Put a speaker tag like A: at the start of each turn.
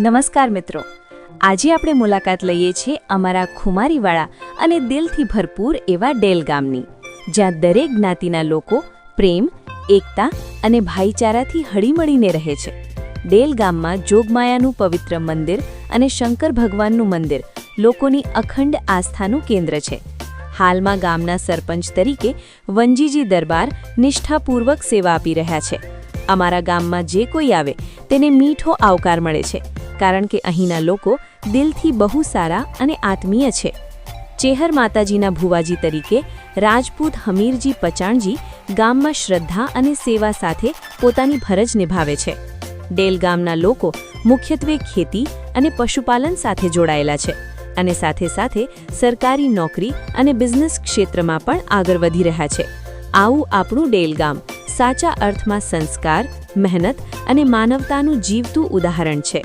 A: નમસ્કાર મિત્રો. આજે આપણે મુલાકાત લઈએ છીએ અમારા ખુમારીવાળા અને દિલથી ભરપૂર એવા ડેલ ગામની, જ્યાં દરેક જ્ઞાતિના લોકો પ્રેમ, એકતા અને ભાઈચારાથી હળીમળીને રહે છે. ડેલ ગામમાં જોગમાયાનું પવિત્ર મંદિર અને શંકર ભગવાનનું મંદિર લોકોની અખંડ આસ્થાનું કેન્દ્ર છે. હાલમાં ગામના સરપંચ તરીકે વંજીજી દરબાર નિષ્ઠાપૂર્વક સેવા આપી રહ્યા છે. અમારા ગામમાં જે કોઈ આવે, તેને મીઠો આવકાર મળે છે. કારણ કે અહીંના લોકો દિલથી બહુ સારા અને આત્મીય છે. ચેહર માતાજીના ભુવાજી તરીકે રાજપૂત હમીરજી પચાણજી ગામમાં શ્રદ્ધા અને સેવા સાથે પોતાની ફરજ નિભાવે છે. ડેલ ગામના લોકો મુખ્યત્વે ખેતી અને પશુપાલન સાથે જોડાયેલા છે અને સાથે સાથે સરકારી નોકરી અને બિઝનેસ ક્ષેત્રમાં પણ આગળ વધી રહ્યા છે. આવું આપણું ડેલ ગામ સાચા અર્થમાં સંસ્કાર, મહેનત અને માનવતાનું જીવતું ઉદાહરણ છે.